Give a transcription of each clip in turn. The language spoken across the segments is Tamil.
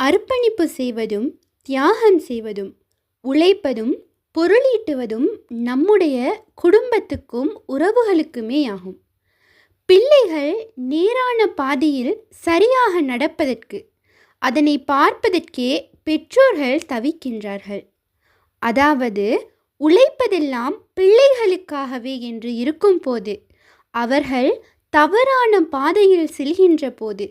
அர்ப்பணிப்பு செய்வதும் தியாகம் செய்வதும் உழைப்பதும் பொருளீட்டுவதும் நம்முடைய குடும்பத்துக்கும் உறவுகளுக்குமே ஆகும். பிள்ளைகள் நேரான பாதையில் சரியாக நடப்பதற்கு அதனை பார்ப்பதற்கே பெற்றோர்கள் தவிக்கின்றார்கள். அதாவது உழைப்பதெல்லாம் பிள்ளைகளுக்காகவே என்று இருக்கும்போது அவர்கள் தவறான பாதையில் செல்கின்ற போது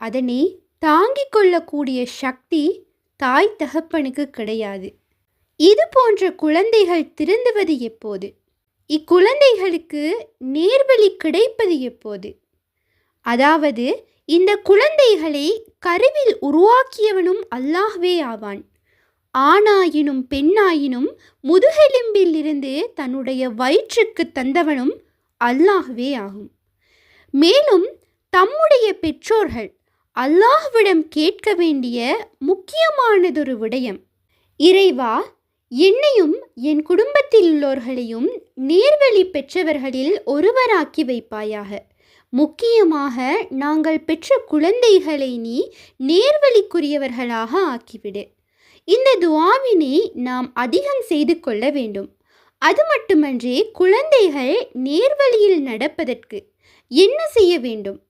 அதனை தாங்கிக் கொள்ளக்கூடிய சக்தி தாய் தகப்பனுக்கு கிடையாது. இது போன்ற குழந்தைகள் திருந்துவது எப்போது? இக்குழந்தைகளுக்கு நேர்வழி கிடைப்பது எப்போது? அதாவது இந்த குழந்தைகளை கருவில் உருவாக்கியவனும் அல்லாஹ்வே ஆவான். ஆணாயினும் பெண்ணாயினும் முதுகெலும்பில் இருந்து தன்னுடைய வயிற்றுக்கு தந்தவனும் அல்லாஹ்வே ஆகும். மேலும் தம்முடைய பெற்றோர்கள் அல்லாஹ்விடம் கேட்க வேண்டிய முக்கியமானதொரு விடயம். இறைவா என்னையும் என் குடும்பத்தில் உள்ளோர்களையும் நேர்வழி பெற்றவர்களில் ஒருவராக்கி வைப்பாயாக. முக்கியமாக நாங்கள் பெற்ற குழந்தைகளை நீ நேர்வழிக்குரியவர்களாக ஆக்கிவிடு. இந்த துவாவினை நாம் அதிகம் செய்து கொள்ள வேண்டும். அது மட்டுமன்றி குழந்தைகள் நேர்வழியில் நடப்பதற்கு என்ன செய்ய வேண்டும்?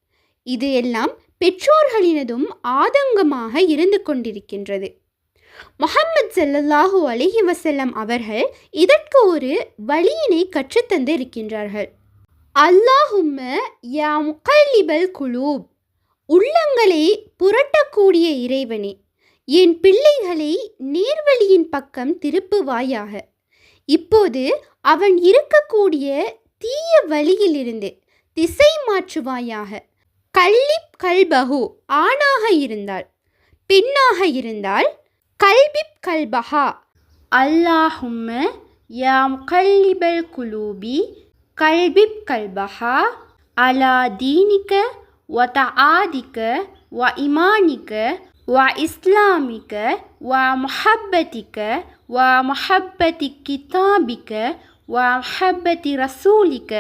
இது எல்லாம் பெற்றோர்களினதும் ஆதங்கமாக இருந்து கொண்டிருக்கின்றது. முகமது செல்லல்லாஹு அலிஹி வசல்லம் அவர்கள் இதற்கு ஒரு வழியினை கற்றுத்தந்து இருக்கின்றார்கள் அல்லாஹும்ம யா முகல்லிபல் குலூப் உள்ளங்களை புரட்டக்கூடிய இறைவனே என் பிள்ளைகளை நேர்வழியின் பக்கம் திருப்புவாயாக. இப்போது அவன் இருக்கக்கூடிய தீய வழியிலிருந்து திசை மாற்றுவாயாக. கல்லிப் கல்பகு ஆணாக இருந்தால் பெண்ணாக இருந்தால் கல்பிப் கல்பஹா. அல்லாஹும்ம யா கல்லிபல் குலூபி கல்பிப் கல்பஹா அலா தீனிக்க வ ஆதிக்க வ இமானிக்க வ இஸ்லாமிக்க வ மொஹப்பத்திக்க வ மொஹப்பத்தி கிதாபிக்க வ முஹப்பத்தி ரசூலிக்க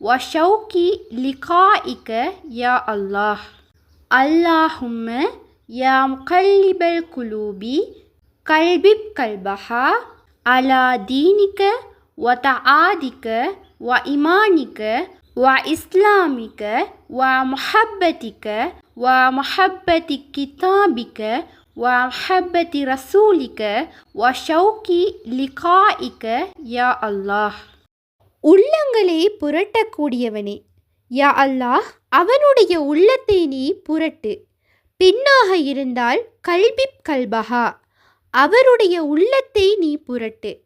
வ ஷௌகி லிகாயிக்க யா அல்லாஹ் அல்லாஹும்ம யா முகல்லிபல் குலூபி கல்பிப் கல்பஹா அலா தீனிக்க வ தஆதிக்க வ இமானிக்க ومحبة رسولك வ لقائك ரசூலிக்க லிகாயிக்க யா அல்லாஹ் உள்ளங்களை புரட்டக்கூடியவனே. யா அல்லாஹ் அவனுடைய உள்ளத்தை நீ புரட்டு. பெண்ணாக இருந்தால் கல்பிப் கல்பஹா. அவருடைய உள்ளத்தை நீ புரட்டு.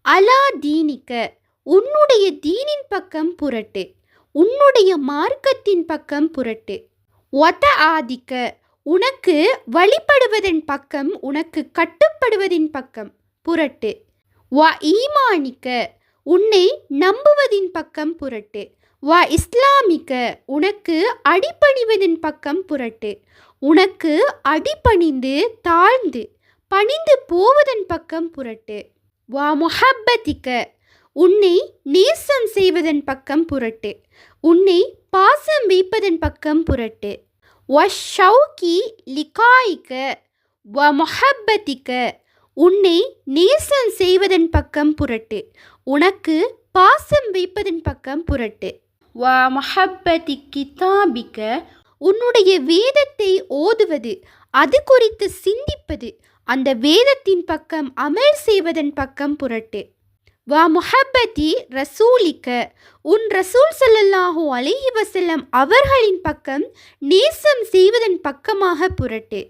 அலா தீனிக்க உன்னுடைய தீனின் பக்கம் புரட்டு. உன்னுடைய மார்க்கத்தின் பக்கம் புரட்டு. ஒத ஆதிக்க உனக்கு வழிபடுவதன் பக்கம் உனக்கு கட்டுப்படுவதின் பக்கம். புரட்டு. வா ஈமானிக்க உன்னை நம்புவதின் பக்கம் புரட்டு. வா இஸ்லாமிக்க உனக்கு அடிப்பணிவதின் பக்கம் புரட்டு. உனக்கு அடிபணிந்து தாழ்ந்து பணிந்து போவதன் பக்கம் புரட்டு. வா முஹப்பத்திக்க உன்னை நேசம் செய்வதன் பக்கம் புரட்டு. உன்னை பாசம் வைப்பதன் பக்கம் புரட்டு. வ ஷௌகி லிகாய்க்க வ முஹப்பத்திக்க உன்னை நேசம் செய்வதன் பக்கம் புரட்டு. உனக்கு பாசம் வைப்பதன் பக்கம் புரட்டு. வ மொஹப்பதி கிதாபிக்க உன்னுடைய வேதத்தை ஓதுவது அது குறித்து சிந்திப்பது அந்த வேதத்தின் பக்கம் அமல் செய்வதன் பக்கம் புரட்டு. வா முஹப்பதி ரசூலிக்க உன் ரசூல் சல்லல்லாஹு அலிஹி வசல்லம் அவர்களின் பக்கம் நேசம் செய்வதன் பக்கமாக புரட்டு.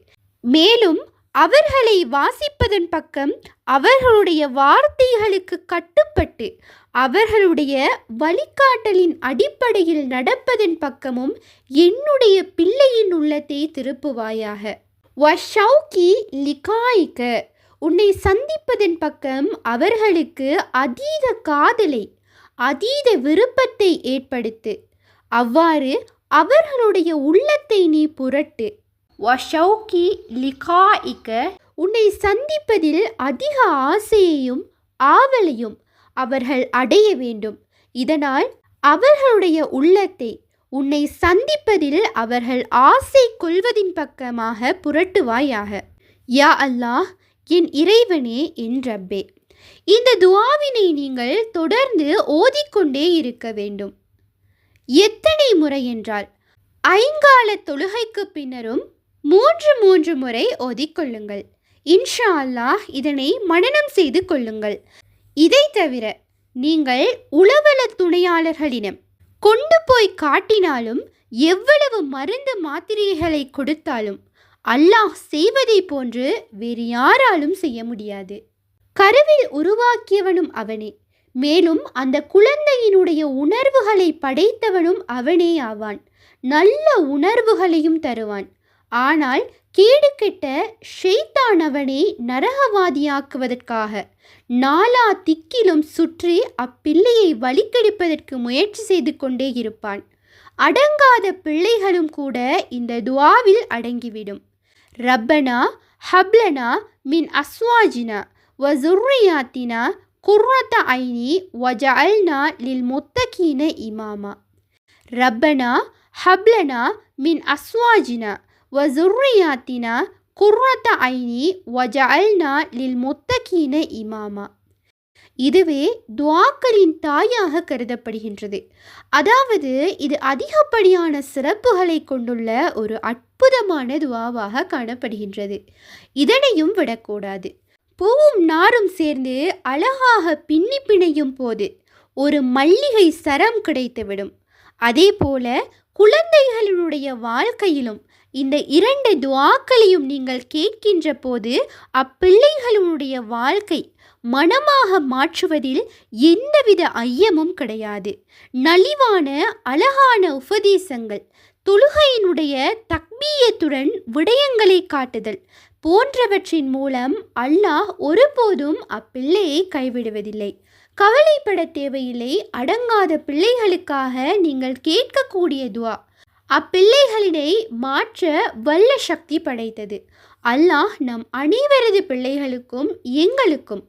மேலும் அவர்களை வாசிப்பதன் பக்கம் அவர்களுடைய வார்த்தைகளுக்கு கட்டுப்பட்டு அவர்களுடைய வழிகாட்டலின் அடிப்படையில் நடப்பதன் பக்கமும் என்னுடைய பிள்ளையின் உள்ளத்தை திருப்புவாயாக. வஷௌகி லிகாய்க்க உன்னை சந்திப்பதன் பக்கம் அவர்களுக்கு அதீத காதலை அதீத விருப்பத்தை ஏற்படுத்து. அவ்வாறு அவர்களுடைய உள்ளத்தை நீ புரட்டு. வஷௌகி லிகாய்க்க உன்னை சந்திப்பதில் அதிக ஆசையையும் ஆவலையும் அவர்கள் அடைய வேண்டும். இதனால் அவர்களுடைய உள்ளத்தை உன்னை சந்திப்பதில் அவர்கள் ஆசை கொள்வதின் பக்கமாக புரட்டுவாயாக. யா அல்லாஹ் என் இறைவனே என் ரப்பே. இந்த துவாவினை நீங்கள் தொடர்ந்து ஓதிக்கொண்டே இருக்க வேண்டும். எத்தனை முறை என்றால் ஐங்கால தொழுகைக்கு பின்னரும் மூன்று மூன்று முறை ஓதிக்கொள்ளுங்கள். இன்ஷா அல்லாஹ் இதனை மனனம் செய்து கொள்ளுங்கள். இதை தவிர நீங்கள் உளவல துணையாளர்களிடம் கொண்டு போய் காட்டினாலும் எவ்வளவு மருந்து மாத்திரைகளை கொடுத்தாலும் அல்லாஹ் செய்வதை போன்று வேறு யாராலும் செய்ய முடியாது. கருவில் உருவாக்கியவனும் அவனே. மேலும் அந்த குழந்தையினுடைய உணர்வுகளை படைத்தவனும் அவனே ஆவான். நல்ல உணர்வுகளையும் தருவான். ஆனால் கேடு கெட்ட ஷெய்தானவனை நரகவாதியாக்குவதற்காக நாலா திக்கிலும் சுற்றி அப்பிள்ளையை வலிக்கடிப்பதற்கு முயற்சி செய்து கொண்டே இருப்பான். அடங்காத பிள்ளைகளும் கூட இந்த துவாவில் அடங்கிவிடும். ربنا هب لنا من أسواجنا وذرياتنا قرة عين وجعلنا للمتقين إماما. ربنا هب لنا من أسواجنا وذرياتنا قرة عين وجعلنا للمتقين إماما. இதுவே துவாக்களின் தாயாக கருதப்படுகின்றது. அதாவது இது அதிகப்படியான சிறப்புகளை கொண்டுள்ள ஒரு அற்புதமான துவாவாக காணப்படுகின்றது. இதனையும் விடக்கூடாது. பூவும் நாரும் சேர்ந்து அழகாக பின்னி பிணையும் போது ஒரு மல்லிகை சரம் கிடைத்துவிடும். அதே போல குழந்தைகளினுடைய வாழ்க்கையிலும் இந்த இரண்டு துவாக்களையும் நீங்கள் கேட்கின்ற போது அப்பிள்ளைகளுடைய வாழ்க்கை மனமாக மாற்றுவதில் எந்தவித ஐயமும் கிடையாது. நலிவான அழகான உபதேசங்கள் தொழுகையினுடைய தக்மீயத்துடன் விடயங்களை காட்டுதல் போன்றவற்றின் மூலம் அல்லாஹ் ஒருபோதும் அப்பிள்ளையை கைவிடுவதில்லை. கவலைப்பட தேவையில்லை. அடங்காத பிள்ளைகளுக்காக நீங்கள் கேட்கக்கூடிய துவா. அப்பிள்ளைகளினை மாற்ற வல்ல சக்தி படைத்தது. அல்லாஹ் நம் அனைவரது பிள்ளைகளுக்கும் எங்களுக்கும்